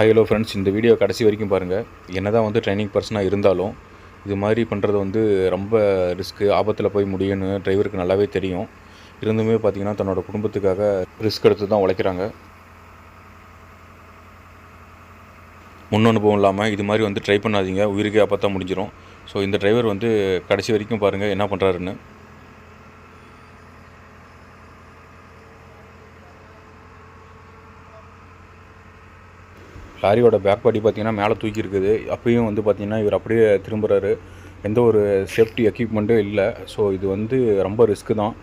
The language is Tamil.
ஹாய் ஹலோ ஃப்ரெண்ட்ஸ் இந்த வீடியோ கடைசி வரைக்கும் பாருங்கள் என்ன தான் வந்து ட்ரைனிங் பர்சனாக இருந்தாலும் இது மாதிரி பண்ணுறது வந்து ரொம்ப ரிஸ்க்கு ஆபத்தில் போய் முடியும்னு டிரைவருக்கு நல்லாவே தெரியும். இருந்துமே பார்த்தீங்கன்னா தன்னோட குடும்பத்துக்காக ரிஸ்க் எடுத்து தான் உழைக்கிறாங்க. முன் அனுபவம் இல்லாமல் இது மாதிரி வந்து ட்ரை பண்ணாதீங்க. உயிருக்கே ஆபத்தாக முடிஞ்சிடும் ஸோ இந்த டிரைவர் வந்து கடைசி வரைக்கும் பாருங்கள் என்ன பண்ணுறாருன்னு லாரியோட பேக் பாடி பார்த்தீங்கன்னா மேலே தூக்கி இருக்குது. அப்பயும் வந்து பார்த்திங்கன்னா இவர் அப்படியே திரும்புகிறாரு எந்த ஒரு சேஃப்டி எக்யூப்மெண்ட்டும் இல்லை. ஸோ இது வந்து ரொம்ப ரிஸ்க்கு தான்.